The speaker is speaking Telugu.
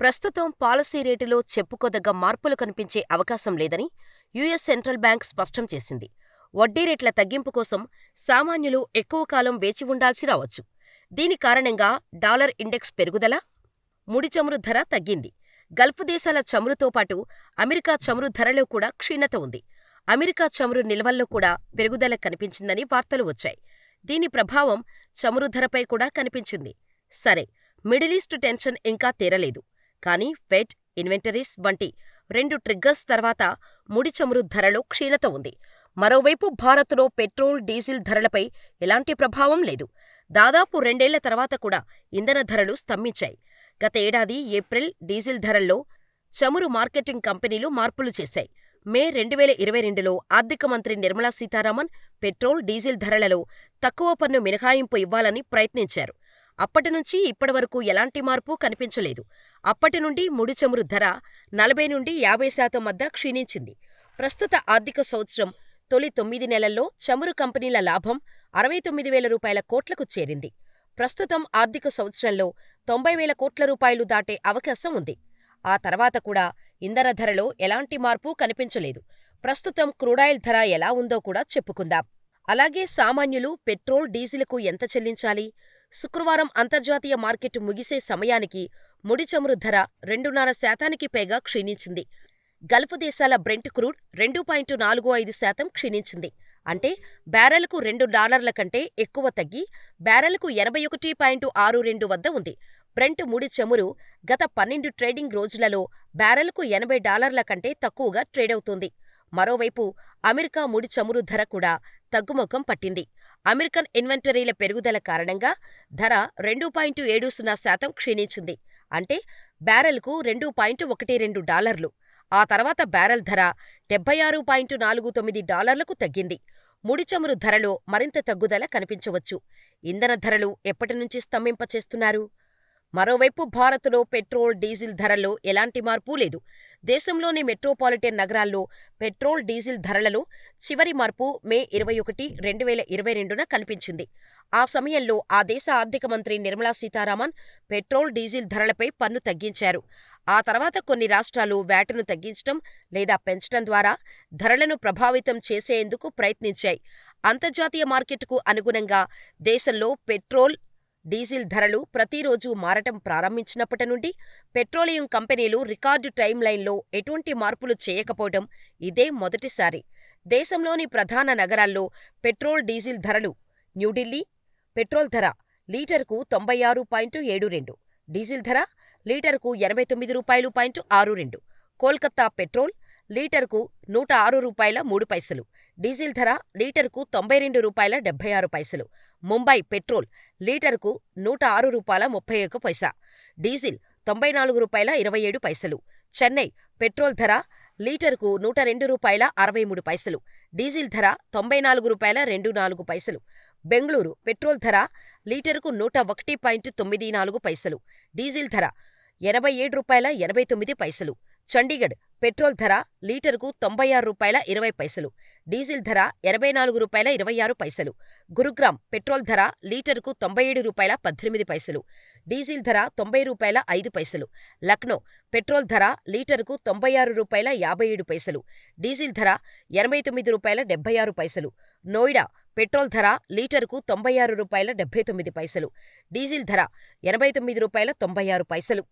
ప్రస్తుతం పాలసీ రేటులో చెప్పుకోదగ్గ మార్పులు కనిపించే అవకాశం లేదని యుఎస్ సెంట్రల్ బ్యాంక్ స్పష్టం చేసింది. వడ్డీ రేట్ల తగ్గింపు కోసం సామాన్యులు ఎక్కువ కాలం వేచి ఉండాల్సి రావచ్చు. దీని కారణంగా డాలర్ ఇండెక్స్ పెరుగుదల, ముడి చమురు ధర తగ్గింది. గల్ఫ్ దేశాల చమురుతో పాటు అమెరికా చమురు ధరలో కూడా క్షీణత ఉంది. అమెరికా చమురు నిల్వల్లో కూడా పెరుగుదల కనిపించిందని వార్తలు వచ్చాయి. దీని ప్రభావం చమురు ధరపై కూడా కనిపించింది. సరే, మిడిలీస్ట్ టెన్షన్ ఇంకా తీరలేదు. కానీ ఫెడ్, ఇన్వెంటరీస్ వంటి రెండు ట్రిగ్గర్స్ తర్వాత ముడి చమురు ధరలో క్షీణత ఉంది. మరోవైపు భారత్లో పెట్రోల్, డీజిల్ ధరలపై ఎలాంటి ప్రభావం లేదు. దాదాపు రెండేళ్ళ తర్వాత కూడా ఇంధన ధరలు స్తంభించాయి. గత ఏడాది ఏప్రిల్ డీజిల్ ధరల్లో చమురు మార్కెటింగ్ కంపెనీలు మార్పులు చేశాయి. మే రెండువేల ఇరవై రెండులో ఆర్థిక మంత్రి నిర్మలా సీతారామన్ పెట్రోల్, డీజిల్ ధరలలో తక్కువ పన్ను మినహాయింపు ఇవ్వాలని ప్రయత్నించారు. అప్పటినుంచి ఇప్పటివరకు ఎలాంటి మార్పు కనిపించలేదు. అప్పటి నుండి ముడి చమురు ధర నలభై నుండి యాభై శాతం మధ్య క్షీణించింది. ప్రస్తుత ఆర్థిక సంవత్సరం తొలి తొమ్మిది నెలల్లో చమురు కంపెనీల లాభం అరవై తొమ్మిది వేల రూపాయల కోట్లకు చేరింది. ప్రస్తుతం ఆర్థిక సంవత్సరంలో తొంభై వేల కోట్ల రూపాయలు దాటే అవకాశం ఉంది. ఆ తర్వాత కూడా ఇంధన ధరలో ఎలాంటి మార్పు కనిపించలేదు. ప్రస్తుతం క్రూడాయిల్ ధర ఎలా ఉందో కూడా చెప్పుకుందాం. అలాగే సామాన్యులు పెట్రోల్, డీజిల్కు ఎంత చెల్లించాలి? శుక్రవారం అంతర్జాతీయ మార్కెట్ ముగిసే సమయానికి ముడి చమురు ధర రెండున్నర శాతానికి పైగా క్షీణించింది. గల్ఫ్ దేశాల బ్రెంట్ క్రూడ్ రెండు పాయింట్ నాలుగు ఐదు శాతం క్షీణించింది. అంటే బ్యారెల్కు రెండు డాలర్ల కంటే ఎక్కువ తగ్గి బ్యారెల్కు ఎనభై ఒకటి పాయింట్ ఆరు రెండు వద్ద ఉంది. బ్రెంట్ ముడి చమురు గత పన్నెండు ట్రేడింగ్ రోజులలో బ్యారెల్కు ఎనభై డాలర్ల కంటే తక్కువగా ట్రేడవుతోంది. మరోవైపు అమెరికా ముడి చమురు ధర కూడా తగ్గుముఖం పట్టింది. అమెరికన్ ఇన్వెంటరీల పెరుగుదల కారణంగా ధర రెండు పాయింట్ ఏడు సున్నా శాతం క్షీణించింది. అంటే బ్యారెల్కు రెండు పాయింట్ ఒకటి రెండు డాలర్లు. ఆ తర్వాత బ్యారెల్ ధర డెబ్బై ఆరు పాయింట్ నాలుగు తొమ్మిది డాలర్లకు తగ్గింది. ముడి చమురు ధరలో మరింత తగ్గుదల కనిపించవచ్చు. ఇంధన ధరలు ఎప్పటినుంచి స్తంభింపచేస్తున్నారు? మరోవైపు భారత్లో పెట్రోల్, డీజిల్ ధరల్లో ఎలాంటి మార్పు లేదు. దేశంలోని మెట్రోపాలిటన్ నగరాల్లో పెట్రోల్, డీజిల్ ధరలలో చివరి మార్పు మే ఇరవై ఒకటి, రెండు వేల ఇరవై రెండున కనిపించింది. ఆ సమయంలో ఆ దేశ ఆర్థిక మంత్రి నిర్మలా సీతారామన్ పెట్రోల్, డీజిల్ ధరలపై పన్ను తగ్గించారు. ఆ తర్వాత కొన్ని రాష్ట్రాలు వ్యాటును తగ్గించటం లేదా పెంచటం ద్వారా ధరలను ప్రభావితం చేసేందుకు ప్రయత్నించాయి. అంతర్జాతీయ మార్కెట్కు అనుగుణంగా దేశంలో పెట్రోల్, డీజిల్ ధరలు ప్రతిరోజూ మారటం ప్రారంభించినప్పటి నుండి పెట్రోలియం కంపెనీలు రికార్డు టైమ్లైన్లో ఎటువంటి మార్పులు చేయకపోవడం ఇదే మొదటిసారి. దేశంలోని ప్రధాన నగరాల్లో పెట్రోల్, డీజిల్ ధరలు న్యూఢిల్లీ పెట్రోల్ ధర లీటర్కు తొంభై ఆరు పాయింట్ ఏడు రెండు, డీజిల్ ధర లీటర్కు ఎనభై తొమ్మిది రూపాయలు పాయింట్ ఆరు రెండు. కోల్కతా పెట్రోల్ లీటర్కు నూట ఆరు రూపాయల మూడు పైసలు, డీజిల్ ధర లీటర్కు తొంభై రెండు రూపాయల డెబ్బై ఆరు పైసలు. ముంబై పెట్రోల్ లీటర్కు నూట ఆరు రూపాయల ముప్పై ఒక పైసా, డీజిల్ తొంభై నాలుగు రూపాయల ఇరవై ఏడు పైసలు. చెన్నై పెట్రోల్ ధర లీటర్కు నూట రెండు రూపాయల అరవై మూడు పైసలు, డీజిల్ ధర తొంభై నాలుగు రూపాయల రెండు నాలుగు పైసలు. బెంగళూరు పెట్రోల్ ధర లీటరుకు నూట ఒకటి పాయింట్ తొమ్మిది నాలుగు పైసలు, డీజిల్ ధర ఎనభై ఏడు రూపాయల ఎనభై తొమ్మిది పైసలు. చండీగఢ్ పెట్రోల్ ధర లీటరుకు తొంభై ఆరు రూపాయల ఇరవై పైసలు, డీజిల్ ధర ఎనభై నాలుగు రూపాయల ఇరవై ఆరు పైసలు. గురుగ్రామ్ పెట్రోల్ ధర లీటరుకు తొంభై ఏడు రూపాయల పద్దెనిమిది పైసలు, డీజిల్ ధర తొంభై రూపాయల ఐదు పైసలు. లక్నో పెట్రోల్ ధర లీటరుకు తొంభై ఆరు రూపాయల యాభై ఏడు పైసలు, డీజిల్ ధర ఎనభై తొమ్మిది రూపాయల డెబ్బై ఆరు పైసలు. నోయిడా పెట్రోల్ ధర లీటరుకు తొంభై ఆరు రూపాయల డెబ్బై తొమ్మిది పైసలు, డీజిల్ ధర ఎనభై తొమ్మిది రూపాయల తొంభై ఆరు పైసలు.